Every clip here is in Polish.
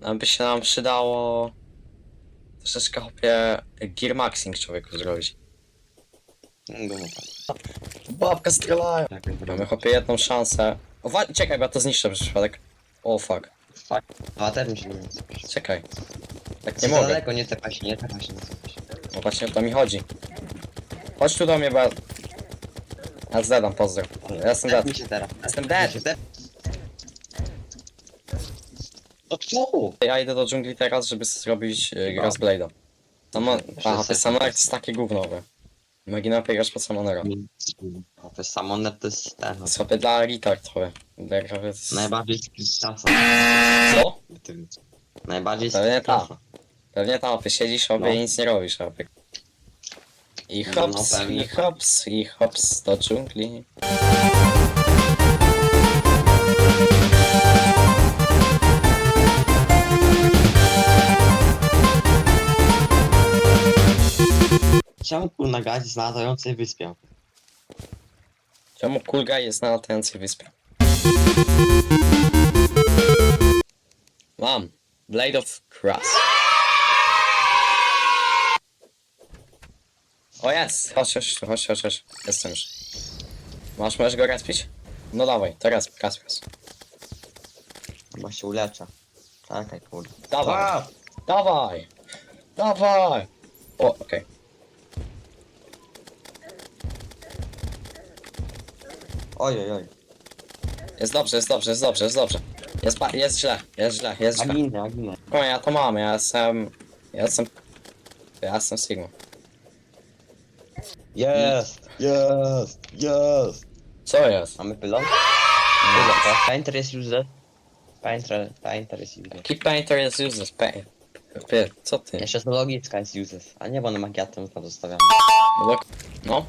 Nam by się nam przydało troszeczkę hopie gear maxing człowieku zrobić. Tak. Babka strzelają. Tak, jak Mamy zrobię. hopie jedną szansę. O, wa- czekaj, bo ja to zniszczę przez przypadek. O fuck. Fuck. A też mi się nie Czekaj. Tak Nie mogę. daleko, nie tepa się, nie tepa się, nie tepa się. No właśnie o to mi chodzi. Chodź tu do mnie, bo ja... Zdedam, pozdro. Ja jestem dead. mi się teraz. Jestem Mi dead. się No co? Ja idę do dżungli teraz, żeby zrobić y, gra z Blade'a. Samo... Aha, to Summoner to jest takie gównowe. Imagina grasz po Summonera. A to jest samonet, to jest ten. Jest sobie dla retard trochę. Dla jest... Najbardziej klasa. Co? Najbardziej Pewnie tak. Pewnie tam, ty siedzisz sobie No. i nic nie robisz, aby. I No, hops, pewnie i tak. hops, i hops do dżungli. Czemu kurna gać z latającej wyspie? Czemu Kulga jest na latającej wyspie? Mam. Blade of Grass. O jest! Chodź, chodź, chodź, chodź, chodź. Jestem już. Masz, możesz go respić? No dawaj, teraz raz, raz. Chyba się uleczę. Czekaj, kurde. Dawaj, dawaj! Dawaj! O, okej. Oj, oj, oj. Jest dobrze, jest dobrze, jest dobrze, jest dobrze. Jest, ba- jest źle, jest źle, jest źle. Aginę, aginę. O, ja to mam, ja jestem... Ja jestem... Ja jestem Sigma. Jest! Jest! Jest! Co jest? Mamy pylon? Pylon, tak? Painter jest useless. Painter, painter jest useless. Keep Painter is useless. Py, co ty? Jeszcze zoologiczka jest useless. A nie, bo na magiatem to zostawiamy. No.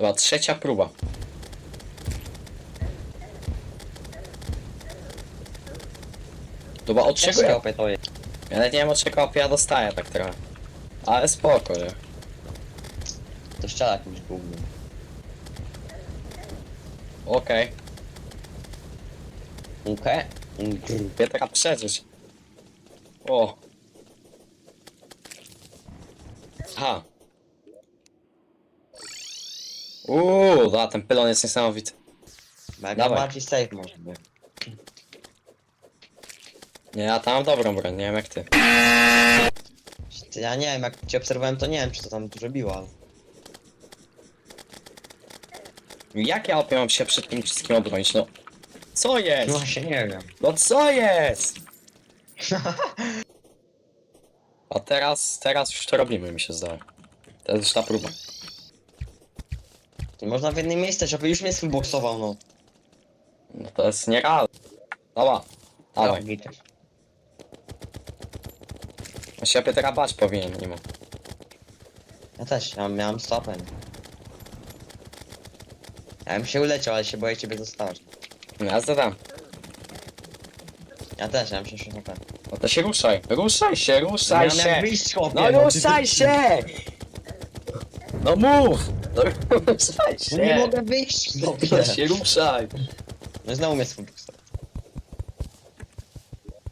Była trzecia próba. Chyba od ja... opie to jest. Ja nawet nie wiem od czego ja dostaję tak trochę. Ale spoko, nie? To strzela jakimś gównem. Okej. Unkę? Unkr. Okay. taka przeżyć. O. Aha. Uuu, da, ten pylon jest niesamowity. Jak Dawaj. safe może być. Nie, ja tam mam dobrą broń, nie wiem jak ty. Ja nie wiem, jak cię obserwowałem, to nie wiem, czy to tam dużo biło, ale... Jak ja opie mam się przed tym wszystkim obronić, no? Co jest? No właśnie nie wiem. No co jest? A teraz, teraz już to robimy, mi się zdaje. To jest już ta próba. To można w jednym miejscu, żeby już mnie swój no. No to jest nierealne. Dobra, dawaj. Ja się teraz bać powinien, nie ma. Ja też, ja miałem stopę. Ja bym się uleciał, ale się boję ciebie zostawać. No ja zadam. Ja też, ja bym się stopę. No to się ruszaj. Ruszaj się, ruszaj Miałem się. jak wyjść, chłopie, No ty- ruszaj się! No mów! No ruszaj No nie się! mogę wyjść, No chłopie. się ruszaj! No znowu mnie swój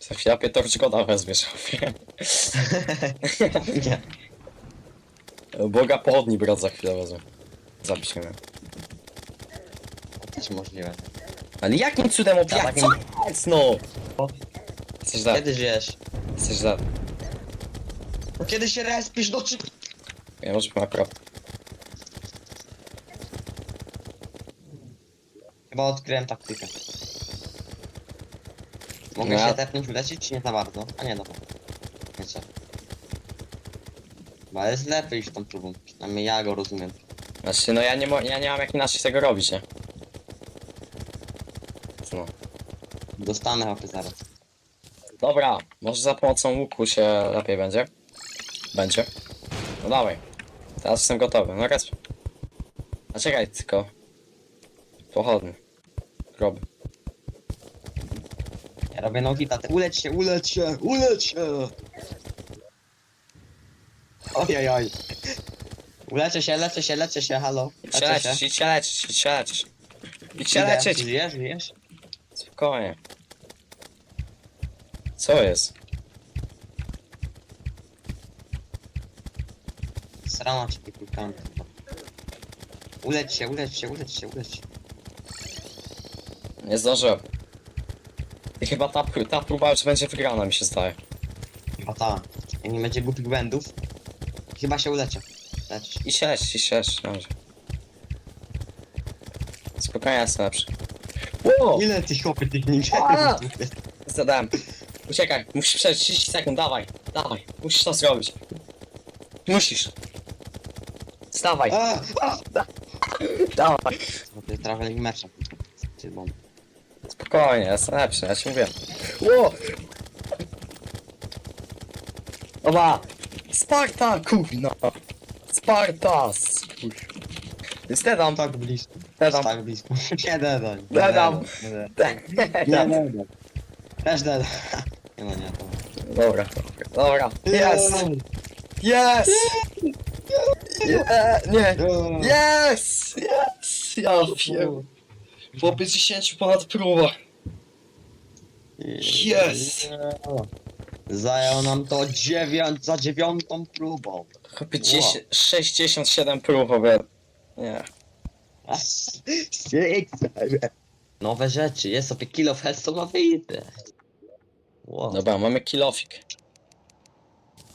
Za chwilę wezwiesz, chłopie. Nie. Boga pochodni brat za chwilę wezmę. Zapiszemy. To też możliwe. Ale jakim cudem obja... takim- Co jest no? Jesteś za... Kiedy żyjesz? Jesteś za... No kiedy się respisz, no czy... Ja może mam akurat... Chyba odkryłem taktykę. Mogę No ja- się tepnąć, ulecieć, czy nie za bardzo? A nie, dobra. Nie co. Bo jest lepiej niż tą próbą. Przynajmniej ja go rozumiem. Znaczy, no ja nie, mo... ja nie mam jak inaczej tego robić, nie? No. Dostanę chłopie zaraz. Dobra, może za pomocą łuku się lepiej będzie? Będzie. No dawaj. Teraz jestem gotowy. No raz. A czekaj tylko. Pochodny. Groby. Ja robię nogi, tatę. Uleć się, uleć się, uleć się! Ojej, Uleczę się, leczę się, leczę się, halo. Idź się Leczę się. leczyć, idź się leczyć, idź się leczyć. Idź się Idę. leczyć. Żyjesz, żyjesz? Spokojnie. Co jest? Srama cię kulkami. Uleć się, uleć się, uleć się, uleć się. Nie zdążyłem. I chyba ta, ta próba już będzie wygrana, mi się zdaje. Chyba ta. Jak nie będzie głupich błędów. Chyba się ulecie. Lecisz. I sześć, i sześć, dobrze. Spokojnie, jestem lepszy. Wow! Ile tych chłopy tych A! Zadałem. Uciekaj, musisz przejść 30 sekund, dawaj, dawaj, musisz to zrobić. Musisz. Stawaj, A! A! dawaj. Traveling mecza. Ty bomb. Spokojnie, jestem lepszy, ja ci mówię. Ło! Oba! Sparta, kurna! Spartas! Jest dedam, Tak blisko. dedam, Tak blisko. Nie. Dedam. Nie dedam. dedaj. Też dedaj. Nie no nie to. Dobra, dobra, jest! Jest! Nie, nie, Yes! Yes! Ja wiem. Po 50 ponad próbach. Yes! Zajął nam to dziewię... za dziewiątą próbą. Chyba 10, 67 prób obie. Nie. Nowe rzeczy, jest sobie kill of Hellstone'owy Wow. Dobra, mamy kilofik.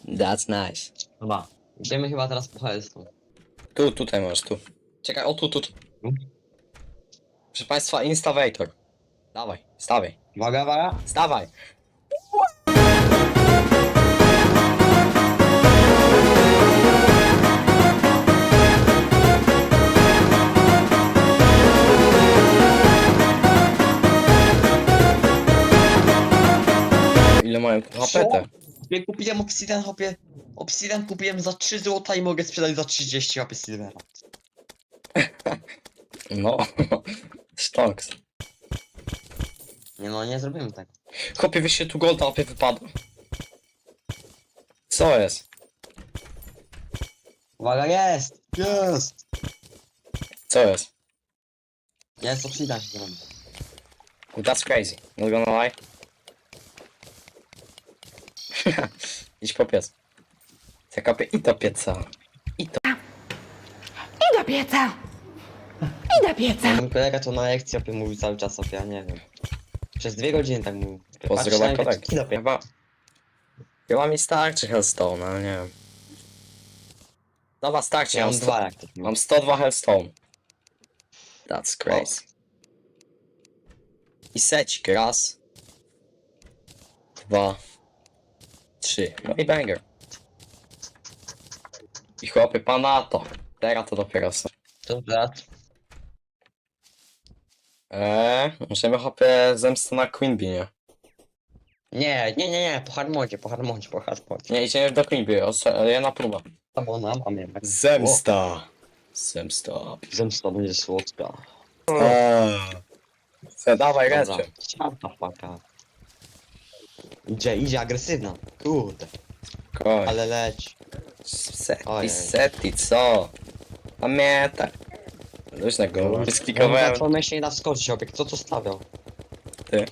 That's nice. Dobra. Idziemy chyba teraz po Hellstone. Tu, tutaj masz, tu. Czekaj, o tu, tu, tu. Proszę państwa, instawator. Dawaj, stawaj, Uwaga, uwaga. stawaj. Ile mają HP? Ja kupiłem Obsidian, hopie. Obsidian kupiłem za 3 złota i mogę sprzedać za 30 hopie Silvera. No, stonks. Nie no, nie zrobimy tego. Chłopie, wiesz się tu golda opie wypadło. Co jest? Uwaga, jest! Jest! Co jest? Jest Obsidian się. That's crazy. Not gonna lie. Idź po piec. Ja kopię i do pieca. I do pieca! I do pieca! Mój kolega to na lekcji opie mówił cały czas opie, ja nie wiem. Przez dwie godziny tak mówił. Pozdrowa kolegi. opie. Chyba... Chyba mi starczy Hellstone, ale nie wiem. Dobra, starczy. Ja mam, dwa jak to mam 102 Hellstone. That's crazy. I secik. Raz. Dwa. Trzy. No i banger. I chłopy, pana to. Teraz to dopiero są. To teraz. Eee, możemy chłopie zemstę na Queen Bee, nie? Nie, nie, nie, nie, po harmonie, po harmonie, po harmonie. Nie, idziemy do Queen Bee, osa- jedna próba. Bo ona mam jednak. Zemsta. Zemsta. Zemsta będzie słodka. Eee. Co, dawaj, Dobra, reszcie. Siarta faka. Idzie, idzie agresywna. Kurde, Koj. ale leć. Seti, Ojej. seti, co? Pamiętaj. Go, Na sklikowałem. platformie się nie da wskoczyć, obiekt. Kto to stawiał? Ty.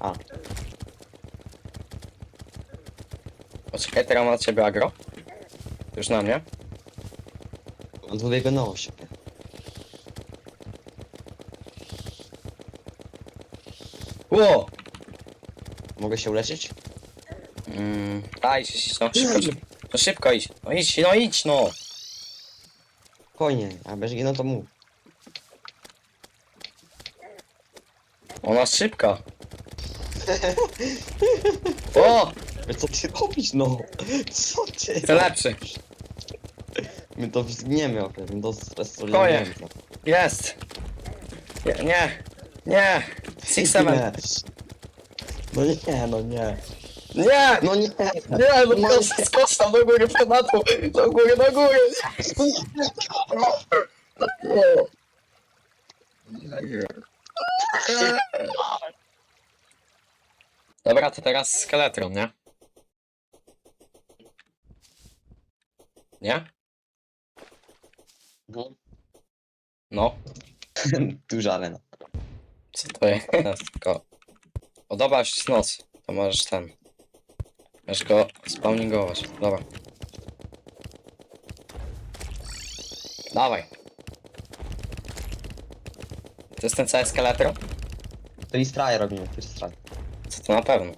A, Poczekaj, teraz ma ciebie agro. Już na mnie. on wybiegł się. Ło! Mogę się uleczyć? Mm, daj, no szybko, szybko. No szybko idź. No idź, no idź, no. Spokojnie, a będziesz no to mów. Ona szybka. O! Co ty robisz, no? Co ty? Jestem lepszy. My to zgniemy, okej, my to Spokojnie. zrestruujemy. Jest. Nie, nie. Nie. Six, seven. No nie, no nie. Nie! No nie. Nie, no proszę, skocz tam do góry, tematu. Do góry, do góry. Dobra, to teraz skeletron, nie? Nie? No. No. Duża arena. Co to jest? Tylko... O dobra, już jest noc. To możesz ten... Możesz go spawningować. Dobra. Dawaj. To jest ten cały skeletor? To jest try robimy, to jest try. Co to na pewno?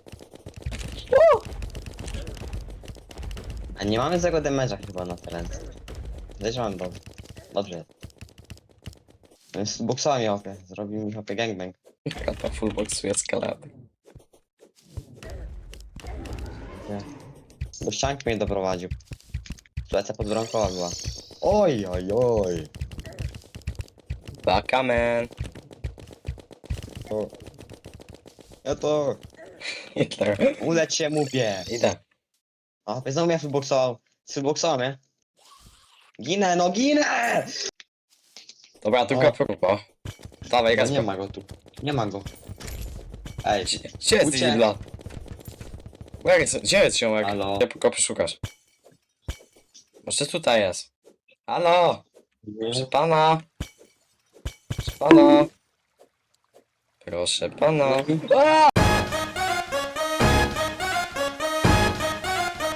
A nie mamy złego damage'a chyba na te ręce. Wiesz, mam dobrze. Dobrze. Więc boksowałem je hopie. Zrobił mi hopie gangbang. Kata fullboxuje skeletor. Do ścianki mnie doprowadził. Pleca podbramkowa była. Oj, oj, oj. Bakaman. To... Ja to... Uleć się, mówię. Idę. A znowu mnie fullboxował. Fullboxował mnie. Ginę, no ginę! Dobra, druga O. próba. Dawaj, No, raz. nie ma go tu. Nie ma go. Ej, Gdzie, gdzie jest Uciekł. Lidla? Where is, gdzie jest ziomek? Halo? Gdzie go poszukasz? Może tutaj jest. Halo? Proszę pana? Proszę pana? Proszę pana? A!